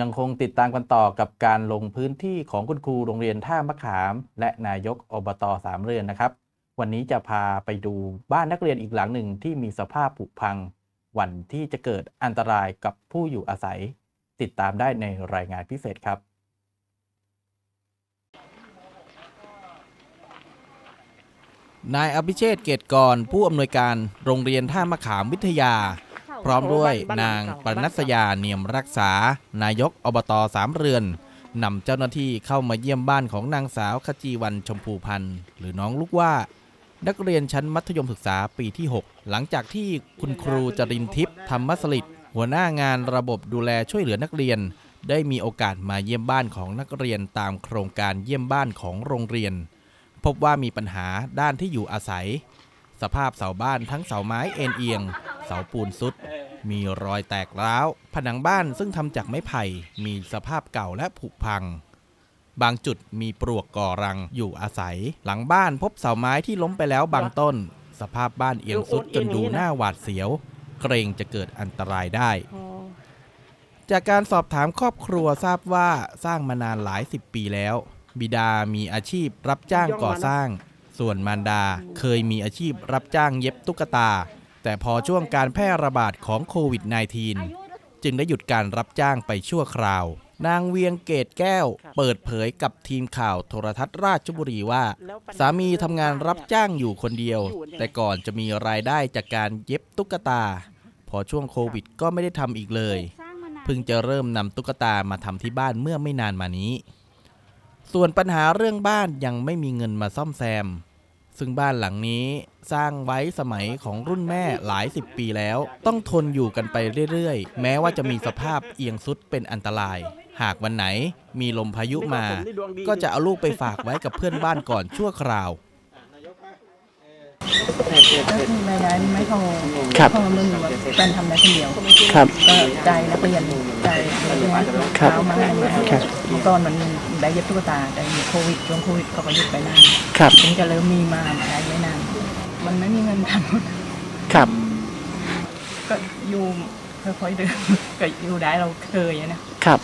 ยังคงติดตามกันต่อกับการลงพื้นที่ของคุณครูโรงเรียนท่ามะขาม และนายกอบตสามเรือนนะครับ วันนี้จะพาไปดูบ้านนักเรียนอีกหลังหนึ่งที่มีสภาพผุพัง วันที่จะเกิดอันตรายกับผู้อยู่อาศัย ติดตามได้ในรายงานพิเศษครับนายอภิเชษเกตกรผู้อำนวยการโรงเรียนท่ามะขามวิทยา พร้อมด้วยนางปนัสยาเนียมรักษา นายกอบตสามเรือนนำเจ้าหน้าที่เข้ามาเยี่ยมบ้านของนางสาวขจีวันชมพูพันธ์หรือน้องลูกว่า นักเรียนชั้นมัธยมศึกษาปีที่ 6 หลังจากที่คุณครูจรินทิพย์ธรรมสลิดหัวหน้างานระบบดูแลช่วยเหลือนักเรียน ได้มีโอกาสมาเยี่ยมบ้านของนักเรียนตามโครงการเยี่ยมบ้านของโรงเรียน พบว่ามีปัญหาด้านที่อยู่อาศัย สภาพเสาบ้านทั้งเสาไม้เอ็นเอียง เสาปูนซุด มีรอยแตกร้าว ผนังบ้านซึ่งทำจากไม้ไผ่ มีสภาพเก่าและผุพัง บางจุดมีปลวกก่อรังอยู่อาศัย หลังบ้านพบเสาไม้ที่ล้มไปแล้วบางต้น สภาพบ้านเอียงสุดจนดูหน้าหวาดเสียว เกรงจะเกิดอันตรายได้ จากการสอบถามครอบครัวทราบว่าสร้างมานานหลายสิบปีแล้ว บิดามีอาชีพรับจ้างก่อสร้าง ส่วนมารดาเคยมีอาชีพรับจ้างเย็บตุ๊กตา แต่พอช่วงการแพร่ระบาดของโควิด -19 จึงได้หยุดการรับจ้างไปชั่วคราว นางเวียงเกตแก้ว เปิดเผยกับทีมข่าวโทรทัศน์ราชบุรีว่า สามีทำงานรับจ้างอยู่คนเดียว แต่ก่อนจะมีรายได้จากการเย็บตุ๊กตา พอช่วงโควิดก็ไม่ได้ทำอีกเลยเพิ่งจะเริ่มนำตุ๊กตามาทำที่บ้านเมื่อไม่นานมานี้ ส่วนปัญหาเรื่องบ้านยังไม่มีเงินมาซ่อมแซม ซึ่งบ้านหลังนี้สร้างไว้สมัยของรุ่นแม่หลายสิบปีแล้ว ต้องทนอยู่กันไปเรื่อยๆ แม้ว่าจะมีสภาพเอียงสุดเป็นอันตราย หากวันไหนมีลมพายุมา ก็จะเอาลูกไปฝากไว้กับเพื่อนบ้านก่อนชั่วคราว ก็คือรายได้ไม่พอครับ พอมึงแบบแฟนทำได้คนเดียว ครับ ก็ใจนักเรียนใจนักเรียนครับเช้ามาให้มาครับตอนมันได้เย็บตุ๊กตาแต่มีโควิดช่วงโควิดเขาก็หยุดไปนานครับ ถึงจะเริ่มมีมาได้ไม่นาน มันไม่มีเงินทำครับก็อยู่ค่อยๆเดินก็อยู่ได้เราเคยอะนะครับ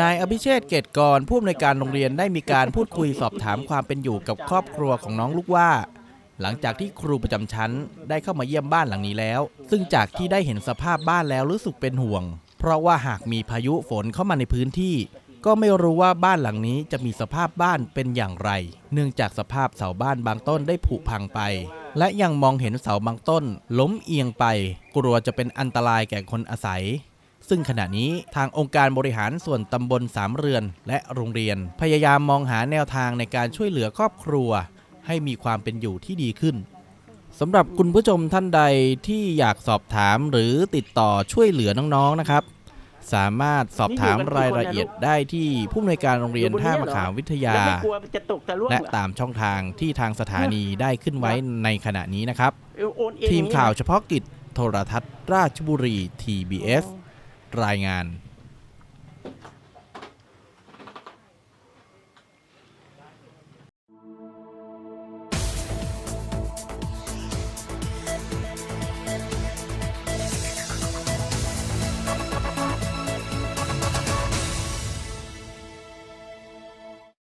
นายอภิเชษเกตกรผู้อำนวยการโรงเรียนได้มีการพูดคุยสอบถามความเป็นอยู่กับครอบครัวของน้องลูกว่า หลังจากที่ครูประจำชั้นได้เข้ามาเยี่ยมบ้านหลังนี้แล้ว ซึ่งจากที่ได้เห็นสภาพบ้านแล้วรู้สึกเป็นห่วง เพราะว่าหากมีพายุฝนเข้ามาในพื้นที่ ก็ไม่รู้ว่าบ้านหลังนี้จะมีสภาพบ้านเป็นอย่างไร เนื่องจากสภาพเสาบ้านบางต้นได้ผุพังไป และยังมองเห็นเสาบางต้น ล้มเอียงไป กลัวจะเป็นอันตรายแก่คนอาศัย ซึ่งขณะนี้ทางองค์การบริหารส่วนตำบลสามเรือน และโรงเรียน พยายามมองหาแนวทางในการช่วยเหลือครอบครัว ให้มีความเป็นอยู่ที่ดีขึ้นสำหรับคุณผู้ชมท่านใดที่อยากสอบถามหรือติดต่อช่วยเหลือน้องๆนะครับ สามารถสอบถามรายละเอียดได้ที่ผู้อำนวยการโรงเรียนท่ามะขามวิทยา แล้วไม่กลัวจะตกจะร่วงและเหรอตามช่องทางที่ทางสถานีได้ขึ้นไว้ในขณะนี้นะครับ เออโอนเองทีมข่าวอย่งนี้เฉพาะกิจโทรทัศน์ราชบุรี TBS รายงาน